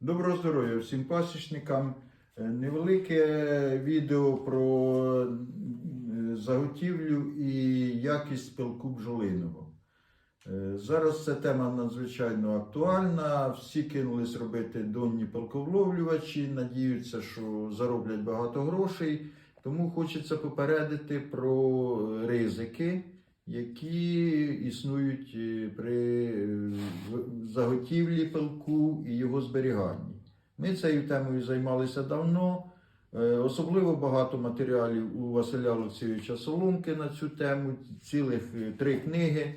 Доброго здоров'я всім пасічникам. Е, Невелике відео про е, заготівлю і якість пилку бджолиного. Е, Зараз ця тема надзвичайно актуальна. Всі кинулись робити донні пилковловлювачі, надіються, що зароблять багато грошей. Тому хочеться попередити про ризики, які існують е, при е, заготівлі пилку і його зберіганні. Ми цією темою займалися давно. Е, Особливо багато матеріалів у Василя Олексійовича Соломки на цю тему, цілих три книги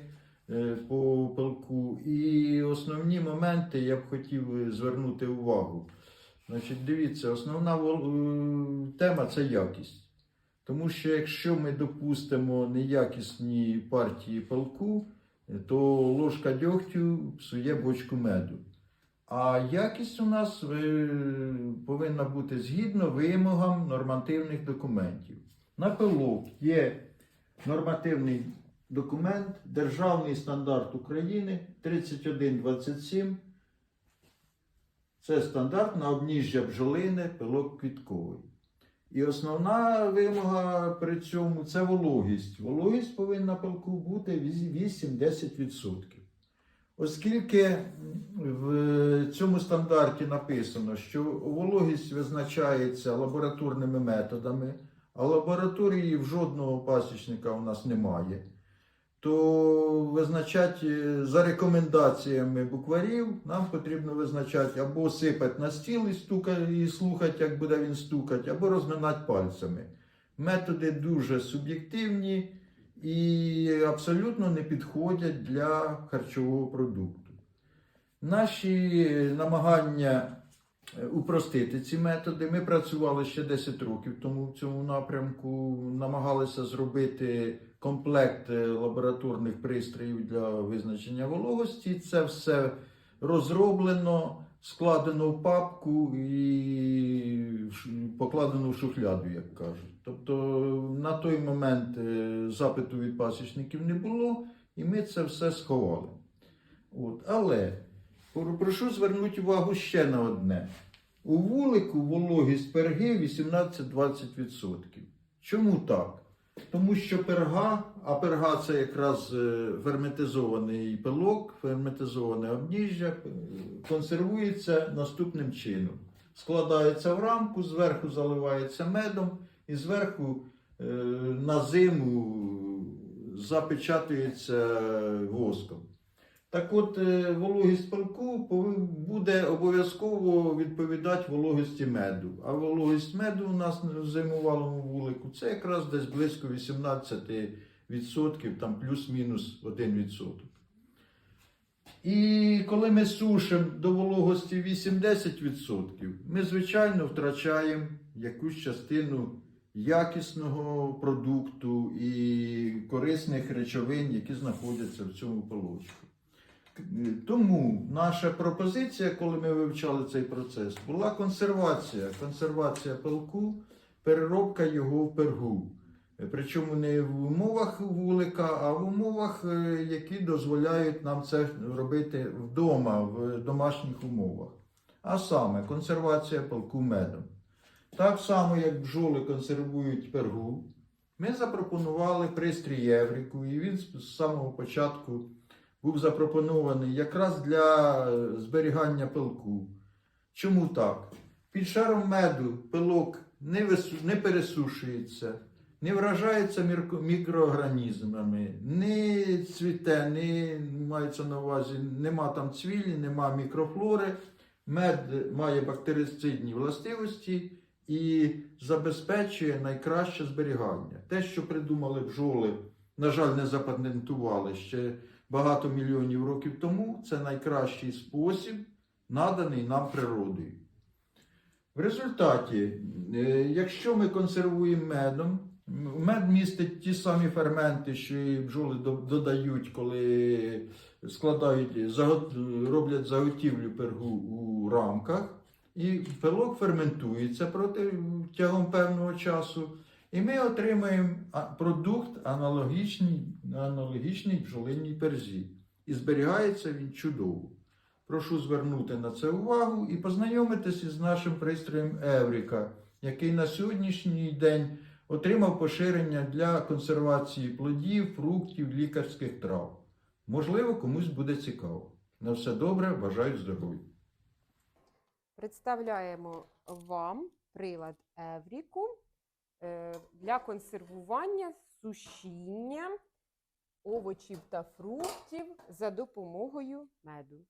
по пилку. І основні моменти я б хотів звернути увагу. Значить, дивіться, основна тема це якість. Тому що якщо ми допустимо неякісні партії пилку, е, то ложка дьогтю псує бочку меду. А якість у нас е, повинна бути згідно вимогам нормативних документів. На пилок є нормативний документ, Державний стандарт України 3127. Це стандарт на обніжжя бджолини, пилок квітковий. І основна вимога при цьому це вологість. Вологість повинна пилку бути 8-10%. Оскільки в цьому стандарті написано, що вологість визначається лабораторними методами, а лабораторії в жодного пасічника у нас немає, то визначати за рекомендаціями букварів нам потрібно визначати або сипати на стіл і, стукати, і слухати, як буде він стукати, або розминати пальцями. Методи дуже суб'єктивні і абсолютно не підходять для харчового продукту. Наші намагання е, упростити ці методи. Ми працювали ще 10 років тому в цьому напрямку, намагалися зробити комплект е, лабораторних пристроїв для визначення вологості. Це все розроблено, складено в папку і покладено в шухляду, як кажуть. Тобто на той момент е, запиту від пасічників не було, і ми це все сховали. От. Але прошу звернути увагу ще на одне. У вулику вологість перги 18-20%. Чому так? Тому що перга, а перга це якраз е, ферментизований пилок, ферментизоване обніжжя, е, консервується наступним чином. Складається в рамку, зверху заливається медом і зверху е, на зиму запечатується воском. Так от, е, вологість пилку буде обов'язково відповідати вологості меду. А вологість меду у нас в зимувалому вулику це якраз десь близько 18%, там плюс-мінус 1%. І коли ми сушимо до вологості 8-10%, ми, звичайно, втрачаємо якусь частину якісного продукту і корисних речовин, які знаходяться в цьому полочку. Тому наша пропозиція, коли ми вивчали цей процес, була консервація. Консервація пилку, переробка його в пергу. Причому не в умовах вулика, а в умовах, е, які дозволяють нам це робити вдома, в домашніх умовах. А саме консервація пилку медом. Так само, як бджоли консервують пергу, ми запропонували пристрій Євріку, і він з з самого початку був запропонований якраз для е, зберігання пилку. Чому так? Під шаром меду пилок не, вису... не пересушується, не вражається мікроорганізмами, не цвіте, не мається на увазі, нема там цвілі, нема мікрофлори. Мед має бактерицидні властивості і забезпечує найкраще зберігання. Те, що придумали бджоли, на жаль, не запатентували ще багато мільйонів років тому, це найкращий спосіб, наданий нам природою. В результаті, е, якщо ми консервуємо медом, мед містить ті самі ферменти, що і бджоли додають, коли складають, роблять заготівлю пергу у рамках, і пилок ферментується протягом певного часу. І ми отримаємо продукт аналогічний, аналогічний бджолинній перзі. І зберігається він чудово. Прошу звернути на це увагу і познайомитися із нашим пристроєм Евріка, який на сьогоднішній день отримав поширення для консервації плодів, фруктів, лікарських трав. Можливо, комусь буде цікаво. На все добре, бажаю здоров'я. Представляємо вам прилад Евріку для консервування, сушіння овочів та фруктів за допомогою меду.